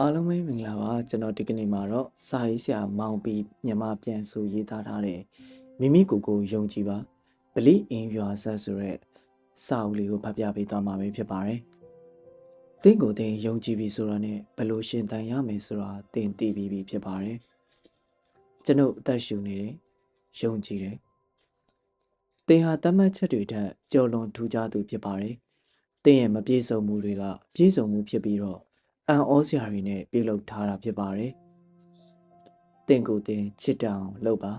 အားလုံးပဲမင်္ဂလာပါကျွန်တော်ဒီကနေ့မှာတော့စာရေးဆရာမောင်ပြီးမြန်မာပြန်ဆိုရေးသားထားတဲ့မိမိကိုယ်ကိုယုံကြည်ပါပလိအင်းရွာဆက်ဆိုတဲ့စာအုပ်လေးကိုဖတ်ပြပေးသွားမှာပဲဖြစ်ပါတယ်။တင့်ကိုတင်ယုံကြည်ပြီဆိုတာနဲ့ဘယ်လိုရှင်တန်ရမယ်ဆိုတာတင်သိပြီးပြီဖြစ်ပါတယ်။ကျွန်ုပ်အသက်ရှူနေတယ်ယုံကြည်တယ်။တင်ဟာတတ်မှတ်ချက်တွေထက်ကြော်လွန်ထူးခြားသူဖြစ်ပါတယ်။တင်ရဲ့မပြေစုံမှုတွေကပြေစုံမှုဖြစ်ပြီးတော့ အံ့ဩစရာတွေနဲ့ပြုလုပ်ထားတာဖြစ်ပါတယ်။တင့်ကိုတင်ချစ်တောင်လုပ်ပါ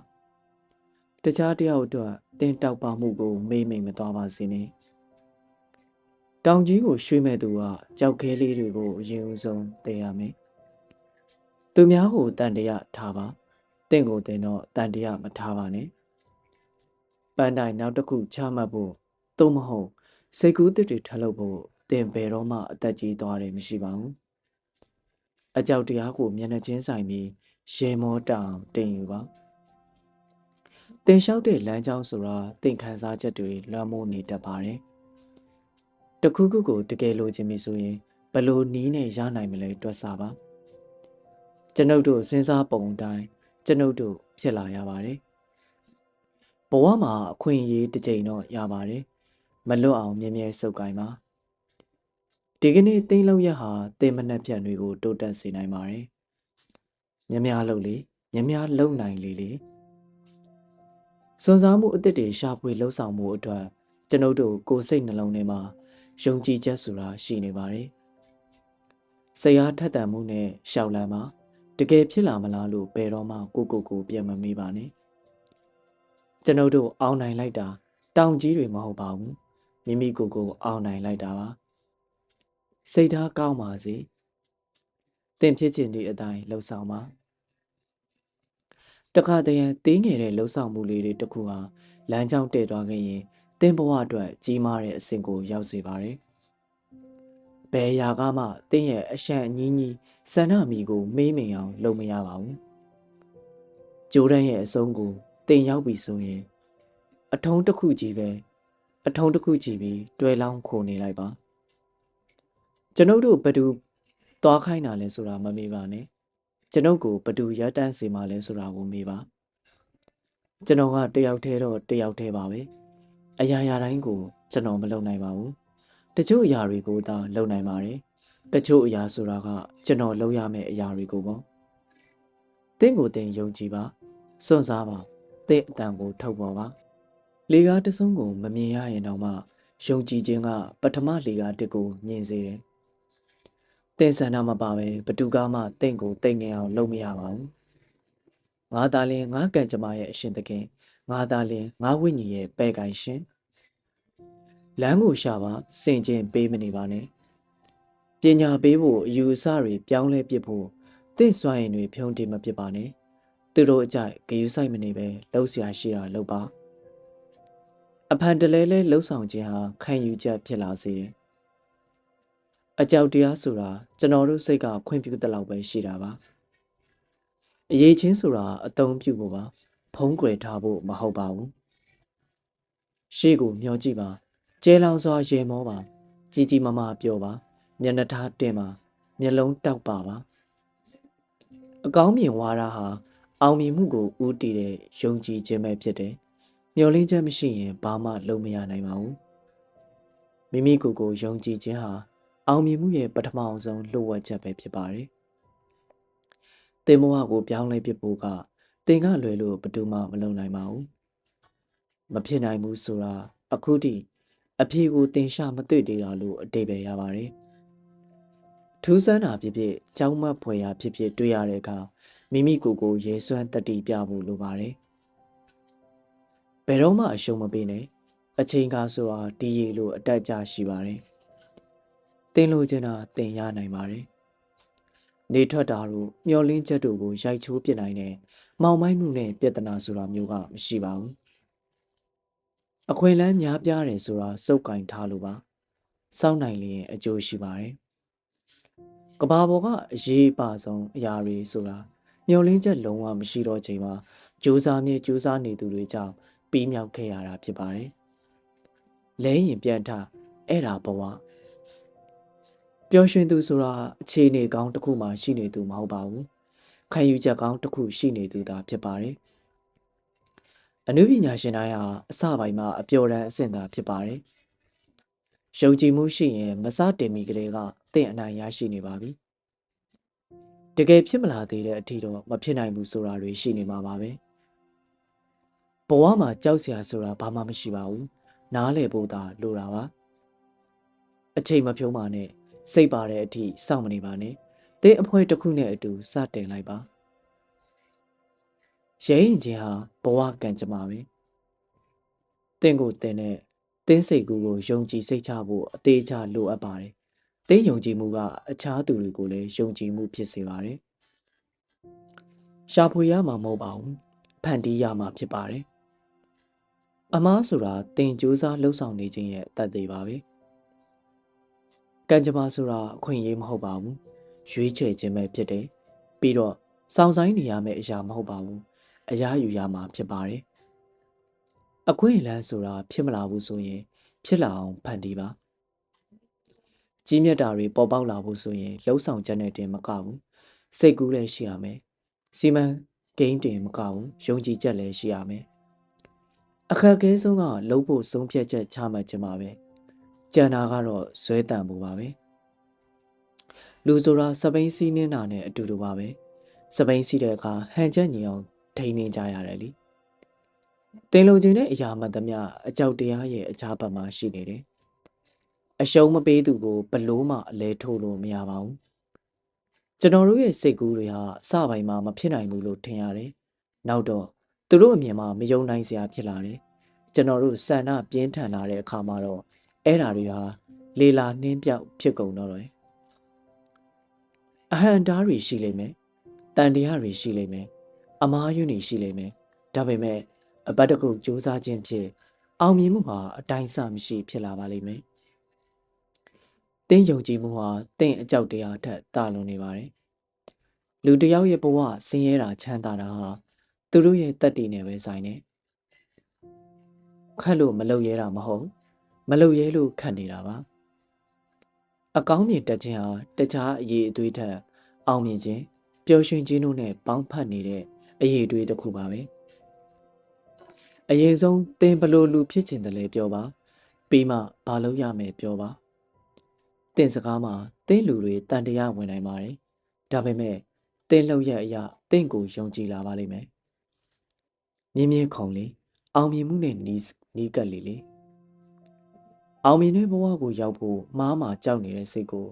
။တခြားတယောက်အတွက်တင်တောက်ပါမှုကို မေးမိန်မသွားပါစေနဲ့။တောင်ကြီးကိုရွှေ့မဲ့သူကကြောက်ခဲလေးတွေကိုအရင်ဦးဆုံးသိရမယ်။သူများကိုတန်တရာထားပါ။တင့်ကိုတင်တော့တန်တရာမထားပါနဲ့။ပန်းတိုင်နောက်တစ်ခုချမှတ်ဖို့သို့မဟုတ်စိတ်ကူးတစ်တွေထလုပ်ဖို့တင်ဘယ်တော့မှအသက်ကြီးသွားတယ်မရှိပါဘူး။ အကြောက်တရားကိုမျက်နှာချင်းဆိုင်ပြီးရေမောတောင်တင်ယူပါတင်လျှောက်တဲ့လမ်းကြောင်းဆိုတာတင်ခန်းစားချက်တွေလွှမ်းမိုးနေတတ်ပါတယ်တခုခုကိုတကယ်လိုချင်ပြီဆိုရင်ဘလို့နီးနဲ့ရနိုင်မလဲတွက်စားပါကျွန်ုပ်တို့စဉ်းစားပုံတိုင်းကျွန်ုပ်တို့ဖြစ်လာရပါတယ်ဘဝမှာအခွင့်အရေးတစ်ကြိမ်တော့ရပါတယ်မလွတ်အောင်မြဲမြဲစုပ်ကိုင်ပါ ဒီကနေ့သိမ့်လောက်ရဟာတင်မနှက်ဖြတ်တွေကိုတိုးတက်စေနိုင်ပါတယ်။မြများလုပ်လေမြများလုံနိုင်လေလေစွန်စားမှုအစ်စ်တွေရှာဖွေလှုပ်ဆောင်မှုအတွက်ကျွန်ုပ်တို့ကိုယ်စိတ်နှလုံးထဲမှာယုံကြည်ချက်ဆိုတာရှိနေပါတယ်။ဆရာထက်တန်မှုနဲ့ရှောက်လန်းမှာတကယ်ဖြစ်လာမလားလို့ဘယ်တော့မှကိုကိုကိုပြန်မမေးပါနဲ့။ကျွန်ုပ်တို့အောင်းနိုင်လိုက်တာတောင်ကြီးတွေမဟုတ်ပါဘူး။မိမိကိုယ်ကိုအောင်းနိုင်လိုက်တာပါ။ စိတ်ထားကောင်းပါစေသင်ဖြစ်ခြင်းဒီအတိုင်းလှုပ်ဆောင်ပါတခါတည်းရန်တင်းငယ်တဲ့လှုပ်ဆောင်မှုလေးတွေတခုဟာလမ်းကြောင်းတည့်သွားခဲ့ရင်သင်ဘဝအတွက်ကြီးမားတဲ့အဆင့်ကိုရောက်စေပါတယ်ဘယ်ရာကမှတင်းရဲ့အရှံအငင်းကြီးဆန္ဒမီကိုမေးမိန်အောင် လုပ်မရပါဘူးဂျိုးဒန်ရဲ့အဆုံးကိုတင်ရောက်ပြီဆိုရင် အထုံးတစ်ခုကြီးပဲအထုံးတစ်ခုကြီးပြီးတွဲလောင်းခိုနေလိုက်ပါ ကျွန်ုပ်တို့ဘသူသွားခိုင်းတာလဲဆိုတာမမေးပါနဲ့ကျွန်ုပ်ကိုဘသူရတန်းစီမှလဲဆိုတာကိုမေးပါကျွန်တော်ကတယောက်တည်းတော့တယောက်တည်းပါပဲအရာရာတိုင်းကိုကျွန်တော်မလုပ်နိုင်ပါဘူးတချို့အရာတွေကိုသာလုပ်နိုင်ပါတယ်တချို့အရာဆိုတာကကျွန်တော်လုပ်ရမယ့်အရာတွေကိုပေါ့တင့်ကိုတင်ယုံကြည်ပါစွန့်စားပါတင့်အတန်ကိုထုတ်ပေါ်ပါလေကားတစုံကိုမမြင်ရရင်တော့မှယုံကြည်ခြင်းကပထမလေကားတစ်ကိုမြင်စေတယ် တင်ဆန္ဒမပါပဲဘသူကမှတင့်ကိုတိတ်ငင်အောင်လုပ်မရပါဘူးငါသာလင်ငါကံကြမ္မာရဲ့အရှင်သခင်ငါသာလင်ငါဝိညာဉ်ရဲ့ပဲ့ကိုင်ရှင်လမ်းကိုရှာပါစင်ကျင်ပေးမနေပါနဲ့ပညာပေးဖို့အယူအဆတွေပြောင်းလဲပစ်ဖို့တင့်စွမ်းရင်တွေဖြုံးတင်မပစ်ပါနဲ့သူတို့အကြိုက်ဂယူဆိုင်မနေပဲလှုပ်ရှားရှိတာလှုပ်ပါအဖန်တလဲလဲလှုပ်ဆောင်ခြင်းဟာခံယူချက်ဖြစ်လာစေတယ် အကြောက်တရားဆိုတာကျွန်တော်တို့စိတ်ကခွင့်ပြုတဲ့လောက်ပဲရှိတာပါအရေးချင်းဆိုတာအတုံးပြုဖို့ပါ ဖုံးကွယ်ထားဖို့မဟုတ်ပါဘူးရှေ့ကိုမျောကြည့်ပါကျဲလောင်စွာရေမောပါကြီးကြီးမားမားပြောပါမျက်နှာထားတင်ပါမျက်လုံးတောက်ပါပါအကောင်းမြင်ဝါဒဟာအောင်မြင်မှုကိုဦးတည်တဲ့ယုံကြည်ခြင်းပဲဖြစ်တယ်မျောလင်းချက်မရှိရင်ဘာမှလုပ်မရနိုင်ပါဘူးမိမိကိုယ်ကိုယုံကြည်ခြင်းဟာ အောင်မြင်မှုရဲ့ပထမအောင်ဆုံးလှုပ်ဝက်ချက်ပဲဖြစ်ပါတယ်။တင်ဘဝကိုပြောင်းလဲပစ်ဖို့ကတင်ကလွယ်လို့ဘယ်သူမှမလုပ်နိုင်ပါဘူး။မဖြစ်နိုင်ဘူးဆိုတာအခုထိအဖြေကိုတင်ရှာမတွေ့သေးတာလို့အတိတ်ပဲရပါတယ်။ထူးဆန်းတာဖြစ်ဖြစ်ကြောင်းမဖွယ်ရာဖြစ်ဖြစ်တွေ့ရတဲ့အခါမိမိကိုယ်ကိုရေစွမ်းတတိပြဖို့လိုပါတယ်။ဘယ်တော့မှအရှုံးမပေးနဲ့အချိန်ကားဆိုတာတီးရီလို့အတက်ကြရှိပါတယ်။ တင်လိုချင်တာတင်ရနိုင်ပါတယ်။နေထွက်တာတို့မျောလင်းချက်တို့ကိုရိုက်ချိုးပစ်နိုင်တဲ့မောင်မိုက်မှုနဲ့ပြဿနာဆိုတာမျိုးကမရှိပါဘူး။အခွင့်အလမ်းများပြားတယ်ဆိုတာစုပ်ကင်ထားလို့ပါ။စောင့်နိုင်လျင်အကျိုးရှိပါတယ်။ကဘာပေါ်ကအရေးပါဆုံးအရာတွေဆိုတာမျောလင်းချက်လုံးဝမရှိတော့ချိန်မှာကြိုးစားမြဲကြိုးစားနေသူတွေကြောင့်ပြီးမြောက်ခဲ့ရတာဖြစ်ပါတယ်။လဲရင်ပြန်ထအဲ့ဒါဘဝ ပျော်ရွှင်သူဆိုတာအခြေအနေကောင်းတစ်ခုမှရှိနေသူမဟုတ်ပါဘူးခံယူချက်ကောင်းတစ်ခုရှိနေသူသာဖြစ်ပါတယ်အနုပညာရှင်တိုင်းဟာအစပိုင်းမှာအပျော်တမ်းအဆင့်သာဖြစ်ပါတယ်ယုံကြည်မှုရှိရင်မစတင်မီကလေးကတင့်အနိုင်ရရှိနေပါပြီတကယ်ဖြစ်မလာသေးတဲ့အထီတော့မဖြစ်နိုင်ဘူးဆိုတာတွေရှိနေမှာပါပဲဘဝမှာကြောက်စရာဆိုတာဘာမှမရှိပါဘူးနားလည်ဖို့သာလိုတာပါအချိန်မဖြုံးပါနဲ့ စိတ်ပါတဲ့အထိစောင့်မနေပါနဲ့တင်းအဖွဲတစ်ခုနဲ့အတူစတင်လိုက်ပါရဲရင်ချင်းဟာဘဝကံကြမ္မာပဲတင်းကိုတင်းနဲ့တင်းစိတ်ကူကိုယုံကြည်စိတ်ချဖို့အသေးချလိုအပ်ပါတယ်တင်းယုံကြည်မှုကအခြားသူတွေကိုလည်းယုံကြည်မှုဖြစ်စေပါတယ်ရှာဖွေရမှာမဟုတ်ပါဘူးဖန်တီးရမှာဖြစ်ပါတယ်အမားဆိုတာတင်ကြိုးစားလှုပ်ဆောင်နေခြင်းရဲ့တတ်သေးပါပဲ ကံကြမ္မာဆိုတာအခွင့်အရေးမဟုတ်ပါဘူးရွေးချယ်ခြင်းပဲဖြစ်တယ်ပြီးတော့စောင့်ဆိုင်နေရမယ့်အရာမဟုတ်ပါဘူးအရာယူရမှာဖြစ်ပါတယ်အခွင့်အလန်းဆိုတာဖြစ်မလာဘူးဆိုရင် ဖြစ်လာအောင်ဖန်တီးပါကြီးမြတ်တာတွေပေါ်ပေါက်လာဖို့ဆိုရင်လှုပ်ဆောင်ချက်နဲ့တင်မကဘူးစိတ်ကူးလည်းရှိရမယ်စီမံဂိမ်းတင်မကဘူးယုံကြည်ချက်လည်းရှိရမယ်အခက်အခဲဆုံးကလှုပ်ဖို့ဆုံးဖြတ်ချက်ချမှတ်ခြင်းပါပဲ ကြံတာကတော့ဇွဲတန်ဖို့ပါပဲလူဆိုတာစပိန်စီးနေတာနဲ့အတူတူပါပဲစပိန်စီးတဲ့အခါဟန်ချက်ညီအောင်ထိန်းနေကြရတယ်လीတင်လုံခြင်းတဲ့အရာမှသမျှအကြောက်တရားရဲ့အခြားဘက်မှာရှိနေတယ်အရှုံးမပေးသူကိုဘလို့မှအလဲထိုးလို့မရပါဘူးကျွန်တော်တို့ရဲ့စိတ်ကူးတွေဟာအစပိုင်းမှာမဖြစ်နိုင်ဘူးလို့ထင်ရတယ်နောက်တော့သူတို့အမြင်မှာမယုံနိုင်စရာဖြစ်လာတယ်ကျွန်တော်တို့ဆန္ဒပြင်းထန်လာတဲ့အခါမှာတော့ အဲ့ဓာတွေဟာလေလာနှင်းပြောက်ဖြစ်ကုန်တော့တယ်အဟံတားတွေရှိလိမ့်မယ်တန်တရားတွေရှိလိမ့်မယ်အမားယွန်းတွေရှိလိမ့်မယ်ဒါပေမဲ့အပတ်တကုစူးစမ်းခြင်းဖြင့်အောင်မြင်မှုဟာအတိုင်းအဆမရှိဖြစ်လာပါလိမ့်မယ်တင်းယုံကြည်မှုဟာတင့်အကြောက်တရားထက်တာလွန်နေပါတယ်လူတယောက်ရဲ့ဘဝဆင်းရဲတာချမ်းသာတာဟာသူတို့ရဲ့တက်တည်နေပဲဆိုင်နေခက်လို့မလုပ်ရဲတာမဟုတ် မလုပ်ရဲလို့ခတ်နေတာပါအကောင်းမြင်တက်ခြင်းဟာတခြားအရေးအသွေးထက်အောင်မြင်ခြင်းပျော်ရွှင်ခြင်းတို့နဲ့ပေါင်းဖက်နေတဲ့အရေးအသွေးတစ်ခုပါပဲအရင်ဆုံးသင်ဘလို့လူဖြစ်ချင်တယ်လဲပြောပါပြီးမှဘာလုပ်ရမယ်ပြောပါသင်စကားမှာသင်လူတွေတန်တရားဝင်နိုင်ပါတယ်ဒါပေမဲ့သင်လှုပ်ရအရာသင်ကိုယုံကြည်လာပါလိမ့်မယ်မြင်းမြင်းခုံလေးအောင်မြင်မှုနဲ့နီးနီးကပ်လေလေ အောင်မြင်တဲ့ဘဝကိုရောက်ဖို့မှားမှာကြောက်နေတဲ့စိတ်ကို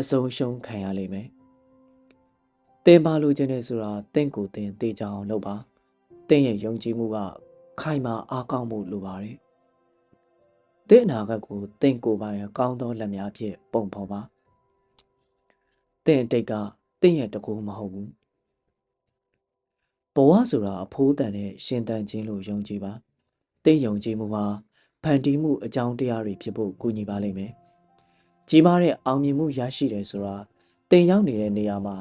အဆုံးရှုံးခံရလိမ့်မယ်။တင်ပါလို့ခြင်းနဲ့ဆိုတာတင့်ကိုတင်သိကြအောင်လုပ်ပါ။တင့်ရဲ့ယုံကြည်မှုကခိုင်မာအားကောင်းမှုလိုပါတယ်။တင့်အနာဂတ်ကိုတင့်ကိုယ်ပိုင်ကောင်းသောလက်များဖြင့်ပုံဖော်ပါ။တင့်အတိတ်ကတင့်ရဲ့တကူမဟုတ်ဘူး။ဘဝဆိုတာအဖိုးတန်တဲ့ရှင်တန်ခြင်းလို့ယုံကြည်ပါ။တင့်ယုံကြည်မှုဟာ ဖန်တီးမှုအကြောင်းတရားတွေဖြစ်ဖို့ကူညီပါလိမ့်မယ်။ကြီးမားတဲ့အောင်မြင်မှုရရှိတယ်ဆိုတာတင်ရောက်နေတဲ့နေရာမှာ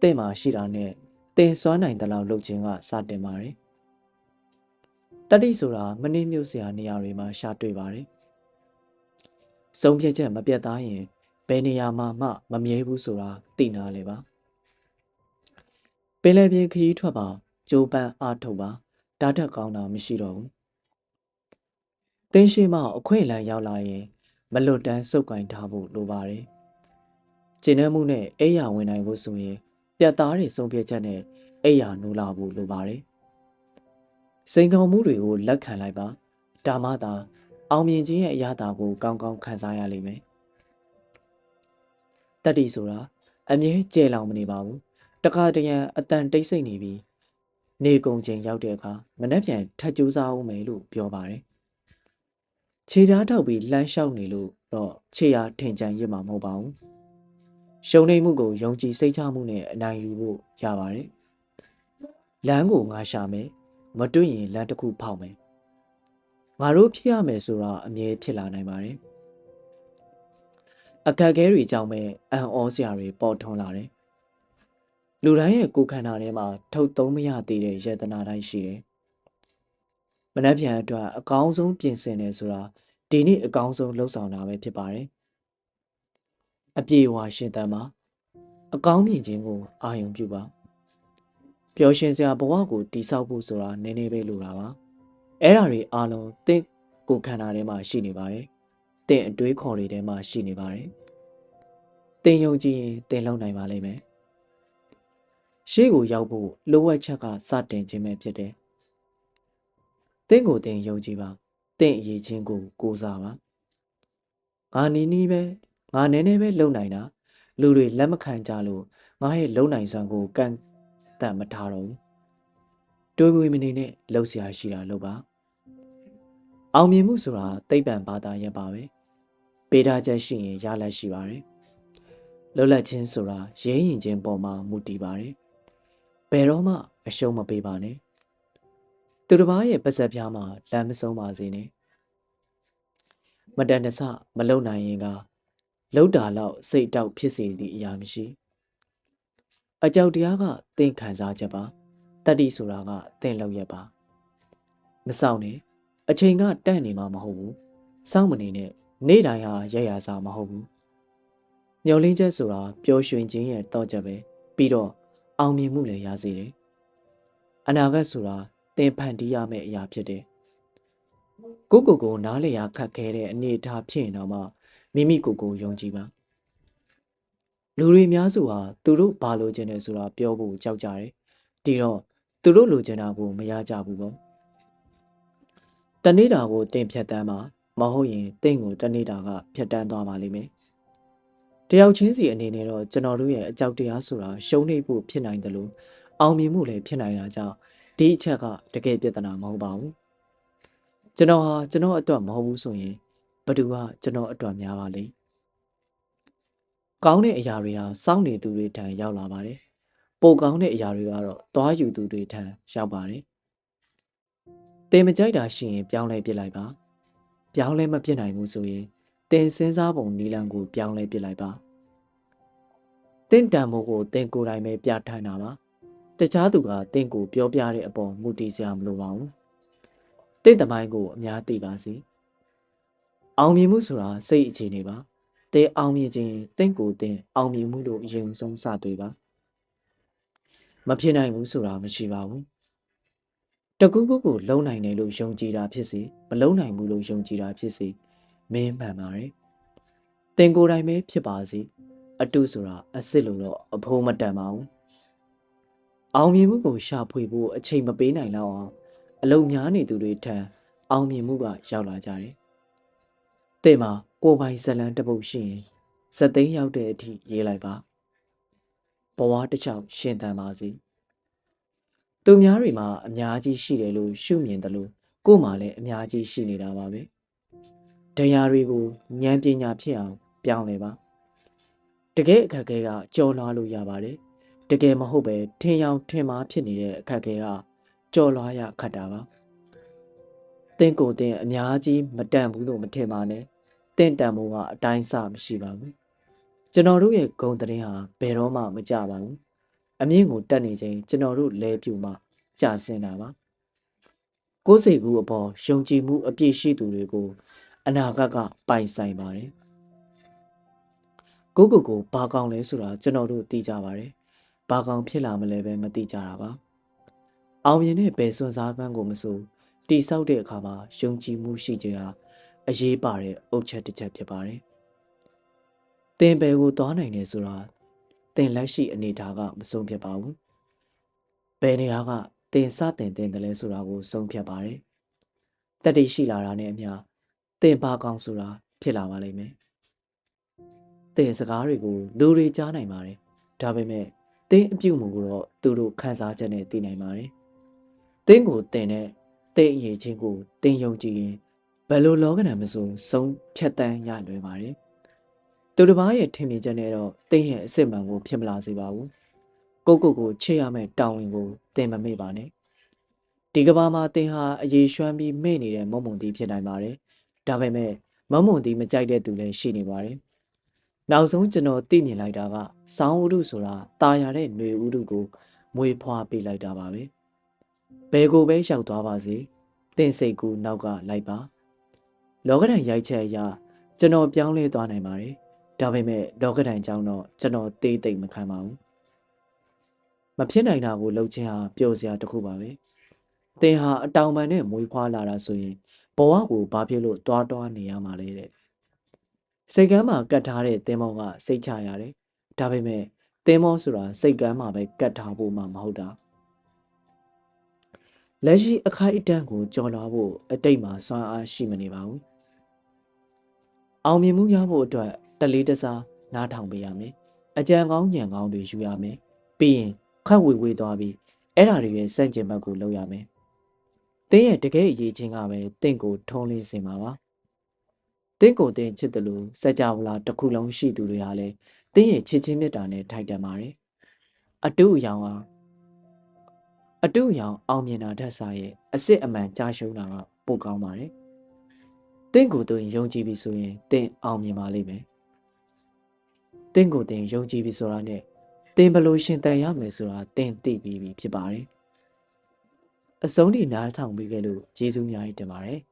တင့်မှာရှိတာနဲ့တင်စွမ်းနိုင်တဲ့လောက်လုပ်ခြင်းကစတင်ပါတယ်။တတိဆိုတာမနှိမ့်မြုပ်စရာနေရာတွေမှာရှာတွေ့ပါတယ်။ဆုံးဖြတ်ချက်မပြတ်သားရင်ဘယ်နေရာမှာမှမမြဲဘူးဆိုတာသိနာလေပါ။ပင်လယ်ပြင်ခရီးထွက်ပါကြိုးပမ်းအားထုတ်ပါတားထက်ကောင်းတာမရှိတော့ဘူး။ တင်းရှိမှအခွင့်အလမ်းရောက်လာရင်မလွတ်တမ်းစုပ်ကင်ထားဖို့လိုပါတယ်။ကျင့်နှမှုနဲ့အိယာဝင်နိုင်ဖို့ဆိုရင်ပြတ်သားတဲ့ဆုံးဖြတ်ချက်နဲ့အိယာနိုးလာဖို့လိုပါတယ်။စိန်ခေါ်မှုတွေကိုလက်ခံလိုက်ပါ။ဒါမှသာအောင်မြင်ခြင်းရဲ့အရာတာကိုကောင်းကောင်းခံစားရလိမ့်မယ်။တတိဆိုတာအမြဲကြဲလောင်မနေပါဘူး။တခါတရံအတန်တိတ်ဆိတ်နေပြီးနေကုန်ချိန်ရောက်တဲ့အခါမနှက်ပြန်ထပ်ကြိုးစားအောင်မယ်လို့ပြောပါတယ် ခြေဓာတ်ထောက်ပြီးလှမ်းလျှောက်နေလို့တော့ခြေရာထင်ကြံရစ်မှာမဟုတ်ပါဘူးရှုံနေမှုကိုယုံကြည်စိတ်ချမှုနဲ့အနိုင်ယူဖို့ရပါတယ်လမ်းကိုငါရှာမယ်မတွေ့ရင်လမ်းတစ်ခုဖောက်မယ်ငါတို့ဖြစ်ရမယ်ဆိုတာအမြဲဖြစ်လာနိုင်ပါတယ်အခက်အခဲတွေကြောင့်ပဲအံ့ဩစရာတွေပေါ်ထွန်းလာတယ်လူတိုင်းရဲ့ကိုယ်ခန္ဓာထဲမှာထုတ်သုံးမရသေးတဲ့ယတနာတိုင်းရှိတယ် မနှက်ပြန်အတွက်အကောင်းဆုံးပြင်ဆင်တယ်ဆိုတာဒီနေ့အကောင်းဆုံးလှုပ်ဆောင်တာပဲဖြစ်ပါတယ်အပြေဝါရှင်သန်ပါအကောင်းမြင်ခြင်းကိုအာရုံပြုပါပျော်ရွှင်စရာဘဝကိုတည်ဆောက်ဖို့ဆိုတာနည်းနည်းပဲလိုတာပါအဲ့ဓာတွေအားလုံးသင်ကိုယ်ခန္ဓာထဲမှာရှိနေပါတယ်သင်အတွေးခေါ်တွေထဲမှာရှိနေပါတယ်သင်ယုံကြည်ရင်သင်လုံနိုင်ပါလိမ့်မယ်ရှေ့ကိုရောက်ဖို့လိုအပ်ချက်ကစတင်ခြင်းပဲဖြစ်တယ် သင်ကိုသင်ယုံကြည်ပါသင်အရေးချင်းကိုကိုးစားပါငါနီးနီးပဲငါနည်းနည်းပဲလုံနိုင်တာလူတွေလက်မခံကြလို့ငါရဲ့လုံနိုင်စွမ်းကိုကန့်တတ်မထားတော့ဘူးတွေးဝေမနေနဲ့လှုပ်ရှားရှိတာလုပ်ပါအောင်မြင်မှုဆိုတာသိပ္ပံဘာသာရပ်ပါပဲပေးထားချက်ရှိရင်ရလတ်ရှိပါတယ်လွတ်လပ်ခြင်းဆိုတာရဲရင်ချင်းပေါ်မှာမူတည်ပါတယ်ဘယ်တော့မှအရှုံးမပေးပါနဲ့ သူတစ်ပါးရဲ့ပါဇက်ပြားမှာလမ်းမဆုံးပါစေနဲ့မတန်တဆမလုံနိုင်ရင်ကလှုပ်တာလောက်စိတ်တောက်ဖြစ်စေသည့်အရာမရှိအကြောက်တရားကသင်ခံစားချက်ပါတတ္တိဆိုတာကသင်လောက်ရပါမဆောင်နဲ့အချိန်ကတန့်နေမှာမဟုတ်ဘူးစောင့်မနေနဲ့နေ့တိုင်းဟာရရစားမဟုတ်ဘူးမျောလင်းချက်ဆိုတာပျော်ရွှင်ခြင်းရဲ့တော့ချက်ပဲပြီးတော့အောင်မြင်မှုလည်းရစေတယ်အနာဂတ်ဆိုတာ သင်ဖန်တီးရမယ့်အရာဖြစ်တယ်ကိုကိုကိုနားလေရခတ်ခဲတဲ့အနေအထားဖြစ်ရင်တော့မှမိမိကိုယ်ကိုယုံကြည်ပါလူတွေများစုဟာသူတို့ဘာလိုချင်တယ်ဆိုတာပြောဖို့ကြောက်ကြတယ်ဒီတော့သူတို့လိုချင်တာကိုမရကြဘူးပေါ့တနေ့တာကိုတင်ဖြတ်တန်းမှာမဟုတ်ရင်တင့်ကိုတနေ့တာကဖြတ်တန်းသွားပါလိမ့်မယ်တယောက်ချင်းစီအနေနဲ့တော့ကျွန်တော်တို့ရဲ့အကြောက်တရားဆိုတာရှုံးနေဖို့ဖြစ်နိုင်တယ်လို့အောင်မြင်မှုလည်းဖြစ်နိုင်တာကြောင့် ဒီအချက်ကတကယ်ပြဿနာမဟုတ်ပါဘူးကျွန်တော်ဟာကျွန်တော်အတွက်မဟုတ်ဘူးဆိုရင်ဘသူကကျွန်တော်အတွက်များပါလိမ့်ကောင်းတဲ့အရာတွေဟာစောင့်နေသူတွေထံရောက်လာပါတယ်ပိုကောင်းတဲ့အရာတွေကတော့သွားယူသူတွေထံရောက်ပါတယ်တင်မကြိုက်တာရှိရင်ပြောင်းလဲပစ်လိုက်ပါပြောင်းလဲမဖြစ်နိုင်ဘူးဆိုရင်တင်စင်းစားပုံနီလန်ကိုပြောင်းလဲပစ်လိုက်ပါတင့်တန်မို့ကိုတင်ကိုယ်တိုင်ပဲပြဋ္ဌာန်းတာပါ တခြားသူကတင့်ကိုပြောပြတဲ့အပေါ်မူတည်စရာမလိုပါဘူးတင့်တမိုင်းကိုအများသိပါစေအောင်မြင်မှုဆိုတာစိတ်အခြေအနေပါတဲအောင်မြင်ခြင်းတင့်ကိုတင်အောင်မြင်မှုလို့အရင်ဆုံးစတွေ့ပါမဖြစ်နိုင်ဘူးဆိုတာမရှိပါဘူးတကူးကူးကိုလုံနိုင်တယ်လို့ယုံကြည်တာဖြစ်စေမလုံနိုင်ဘူးလို့ယုံကြည်တာဖြစ်စေမင်းမှန်ပါတယ်တင်ကိုယ်တိုင်ပဲဖြစ်ပါစေအတုဆိုတာအစ်စ်လို့တော့အဖိုးမတန်ပါဘူး အောင်မြင်မှုကိုရှာဖွေဖို့အချိန်မပေးနိုင်တော့အောင်အလုံများနေသူတွေထံအောင်မြင်မှုကရောက်လာကြတယ်။တဲ့မှာကိုပိုင်ဇလန်းတပုတ်ရှိရင်ဇသိန်းရောက်တဲ့အထိရေးလိုက်ပါ။ဘဝတစ်ချောင်းရှင်သန်ပါစေ။သူများတွေမှာအများကြီးရှိတယ်လို့ရှုမြင်တယ်လို့ကို့မှာလည်းအများကြီးရှိနေတာပါပဲ။တရားတွေကိုဉာဏ်ပညာဖြစ်အောင်ပြောင်းလဲပါ။တကယ်အခက်အခဲကကြော်လွှားလို့ရပါတယ်။ တကယ်မဟုတ်ပဲထင်ရောင်ထင်မှားဖြစ်နေတဲ့အခက်အခဲကကြော်လွှားရခတ်တာပါ။တင့်ကိုတင်အများကြီးမတန်ဘူးလို့မထင်ပါနဲ့။တင့်တန်မှုကအတိုင်းစမရှိပါဘူး။ကျွန်တော်တို့ရဲ့ဂုံတရင်ဟာဘယ်တော့မှမကြပါဘူး။အမြင့်ကိုတက်နေချိန်ကျွန်တော်တို့လဲပြူမှကြာစင်တာပါ။ကိုယ်စိတ်ကူအပေါ်ယုံကြည်မှုအပြည့်ရှိသူတွေကိုအနာဂတ်ကပိုင်ဆိုင်ပါတယ်။ကိုကိုကိုဘာကောင်လဲဆိုတာကျွန်တော်တို့သိကြပါတယ်။ ဘာကောင်ဖြစ်လာမလဲပဲမသိကြတာပါ။အောင်မြင်တဲ့ဘယ်စွန်စားပန်းကိုမဆိုတိဆောက်တဲ့အခါမှာယုံကြည်မှုရှိခြင်းဟာအရေးပါတဲ့အုတ်ချက်တစ်ချက်ဖြစ်ပါတယ်။သင်ဘယ်ကိုသွားနိုင်လဲဆိုတာသင်လက်ရှိအနေအထားကမဆုံးဖြတ်ပါဘူး။ဘယ်နေရာကသင်စတင်တင်တယ်လဲဆိုတာကိုဆုံးဖြတ်ပါတယ်။တတိရှိလာတာနဲ့အမျှသင်ဘာကောင်းဆိုတာဖြစ်လာပါလိမ့်မယ်။သင်စကားတွေကိုလူတွေကြားနိုင်ပါတယ်။ဒါပေမဲ့ သင်အပြုတ်မှုကိုတော့သူတို့ခန်းစားချက်နဲ့သိနိုင်ပါတယ်။သင်ကိုတင်တဲ့တဲ့အရေးချင်းကိုတင်ယုံကြည်ရင်ဘယ်လိုလောကဓာတ်မဆိုဆုံးဖြတ်တန်းရလွယ်ပါတယ်။သူတစ်ပါးရဲ့ထင်မြင်ချက်နဲ့တော့တင်ရဲ့အစ်စ်မှန်ကိုဖြစ်မလာစေပါဘူး။ကိုကိုကိုချစ်ရမယ့်တောင်းဝင်ကိုတင်မမေ့ပါနဲ့။ဒီကဘာမှာတင်ဟာအရေးရွှမ်းပြီးမေ့နေတဲ့မုံမုံတီဖြစ်နိုင်ပါတယ်။ဒါပေမဲ့မုံမုံတီမကြိုက်တဲ့သူလည်းရှိနေပါတယ်။ နောက်ဆုံးကျွန်တော်သိမြင်လိုက်တာကစောင်းဥဒုဆိုတာตาရတဲ့ຫນွေဥဒုကိုမွေဖွားပေးလိုက်တာပါပဲ။ဘယ်ကိုပဲရောက်သွားပါစေတင့်စိတ်ကူနောက်ကလိုက်ပါလောကဓာတ်ရိုက်ချက်အရကျွန်တော်ပြောင်းလဲသွားနိုင်ပါတယ် ဒါပေမဲ့ဒေါကတိုင်ကြောင့်တော့ကျွန်တော်သေးသိမ့်မခံပါဘူးမဖြစ်နိုင်တာကိုလှုပ်ခြင်းဟာပျော်စရာတစ်ခုပါပဲသင်ဟာအတောင်ပံနဲ့မွေးဖွားလာတာဆိုရင်ဘဝကိုဘာဖြစ်လို့တွားတွားနေရမှာလဲတဲ့ စိတ်ကမ်းမှာကတ်ထားတဲ့သင်္ဘောကစိတ်ချရတယ်ဒါပေမဲ့သင်္ဘောဆိုတာစိတ်ကမ်းမှာပဲကတ်ထားဖို့မှမဟုတ်တာလက်ရှိအခိုက်အတန့်ကိုကြော်လာဖို့အတိတ်မှာစွမ်းအားရှိမနေပါဘူးအောင်မြင်မှုရဖို့အတွက်တလေးတစားနားထောင်ပေးရမယ်အကြံကောင်းညံကောင်းတွေယူရမယ်ပြီးရင်ခတ်ဝေဝေးသွားပြီးအဲ့ဓာတွေရဲ့စန့်ကျင်ဘက်ကိုလုပ်ရမယ်တင်းရဲ့တကယ်အရေးချင်းကပဲတင့်ကိုထုံးလင်းစင်ပါပါ တင့်ကိုတင်းချစ်တယ်လို့စัจ java လာတစ်ခုလုံးရှိသူတွေဟာလည်းတင်းရဲ့ချစ်ချင်းမြတ်တာနဲ့ထိုက်တန်ပါတယ်အတူအယောင်ဟာအတူအယောင်အောင်မြင်တာထက်စားရဲ့အစ်စ်အမှန်ကြားရှုံးတာကပိုကောင်းပါတယ်တင့်ကိုတင်းယုံကြည်ပြီဆိုရင်တင့်အောင်မြင်ပါလိမ့်မယ်တင့်ကိုတင်းယုံကြည်ပြီဆိုတာနဲ့တင်ဘလို့ရှင်တန်ရမယ်ဆိုတာတင်သိပြီးပြီဖြစ်ပါတယ်။အဆုံးထိနားထောင်ပြီးခဲ့လို့ကျေးဇူးများတင်ပါတယ်။